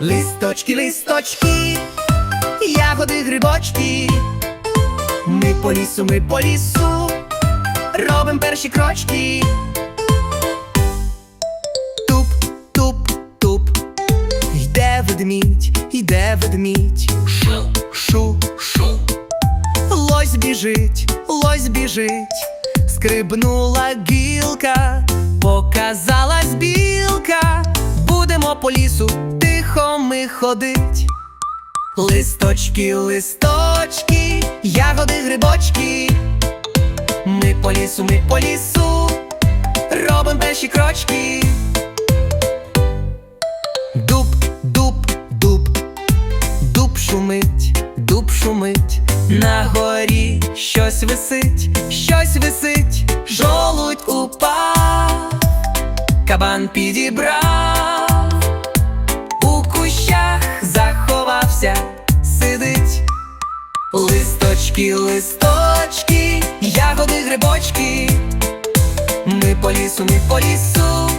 Листочки, листочки, ягоди, грибочки. Ми по лісу, ми по лісу, робим перші крочки. Туп, туп, туп, йде ведмідь, йде ведмідь. Шу, шу, шу. Лось біжить, лось біжить, скрибнула гілка, показалась білка, будемо по лісу тихо ми ходить. Листочки, листочки, ягоди, грибочки. Ми по лісу, ми по лісу, робим перші крочки. Дуб, дуб, дуб, дуб шумить, дуб шумить, на горі щось висить, щось висить, жолудь упав, кабан підібрав, заховався, сидить. Листочки, листочки, ягоди, грибочки. Ми по лісу, ми по лісу,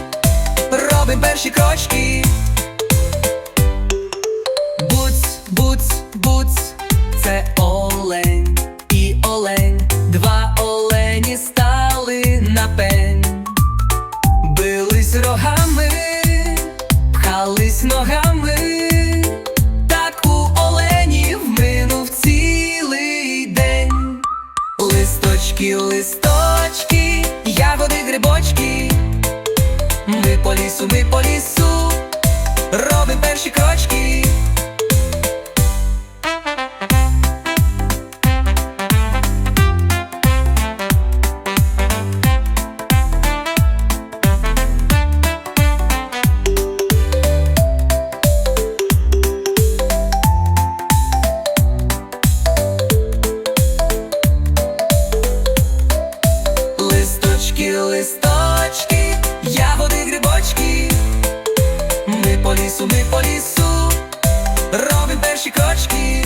робим перші крочки. Буц, буц, буц, це олень і олень, два олені стали на пень, бились рогами, пхались ногами, Листочки, ягоди, грибочки. Ми по лісу, ми по лісу, робимо перші крочки. Листочки, я ягоди, грибочки. Ми по лісу, ми по лісу, робимо перші крочки.